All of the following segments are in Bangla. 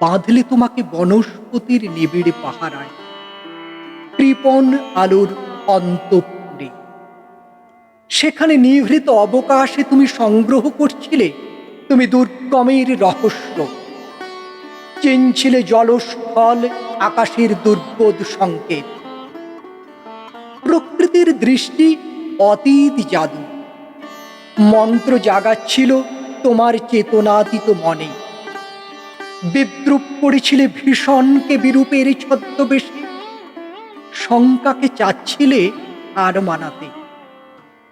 বাঁধলে তোমাকে বনস্পতির নিবিড় পাহারায়। কৃপণ আলোর অন্তপুরে। সেখানে নিভৃত অবকাশে তুমি সংগ্রহ করছিলে, তুমি দুর্গমের রহস্য। চিনছিলে জলস্থল আকাশের দুর্বোধ সংকেত। প্রকৃতির দৃষ্টি অতীত জাদু। মন্ত্র জাগাচ্ছিল তোমার চেতনাতীত মনে। বিদ্রুপ করেছিলে ভীষণকে বিরূপের ছদ্মবেশে। শঙ্কাকে চাচ্ছিলে আর মানাতে।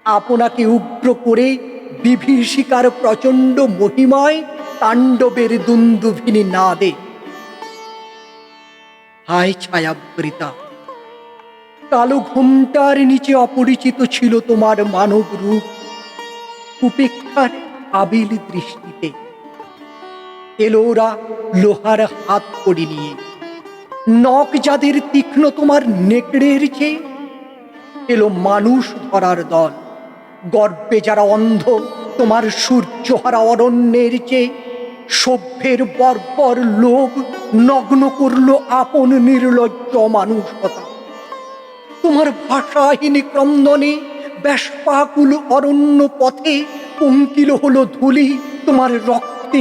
আপনাকে উগ্র করে বিভীষিকার প্রচণ্ড মহিমায় তাণ্ডবের দুন্দুভিনী না দে হায় ছায়াবৃতা, কালো ঘুমটার নিচে অপরিচিত ছিল তোমার মানব রূপ। উপেক্ষার আবিল দৃষ্টিতে এলো ওরা লোহার হাত করি নিয়ে। নখ যাদের তীক্ষ্ণ তোমার নেকড়ের চেয়ে, এলো মানুষ ধরার দল। গর্বে যারা অন্ধ, তোমার সূর্যহারা অরণ্যের চেয়ে, সভ্যের বর্বর লোভ নগ্ন করল আপন নির্লজ্জ মানুষতা তোমার ভাষাহীন ক্রন্দনে ব্যাসপাকুল অরণ্য পথে পঙ্কিল হলো ধুলি তোমার রক্তে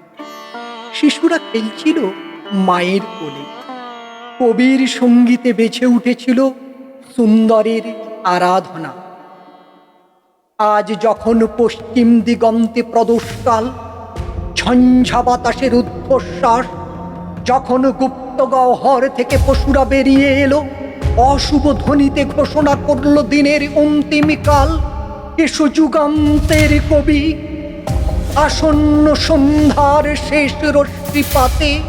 শিশুরা খেলছিল মায়ের কোলে। কবির সঙ্গীতে বেছে উঠেছিল সুন্দরের আরাধনা। আজ যখন পশ্চিম দিগন্তে প্রদোষকাল, ঝঞ্ঝা বাতাসের ঊর্ধ্বশ্বাস যখন গুপ্ত গহ্বর থেকে পশুরা বেরিয়ে এলো, অশুভ ধ্বনিতে ঘোষণা করল দিনের অন্তিম কাল এসো যুগান্তের কবি আসন্ন সন্ধ্যার শেষ রশ্মিপাতে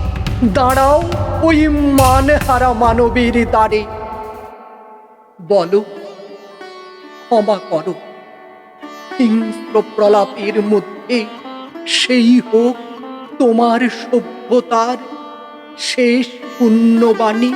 দাঁড়াও ওই মান হারা মানবের দ্বারে। বলো, ক্ষমা করো। হিংস্র প্রলাপের মধ্যে সেই হোক তোমার সভ্যতার শেষ পুণ্যবাণী।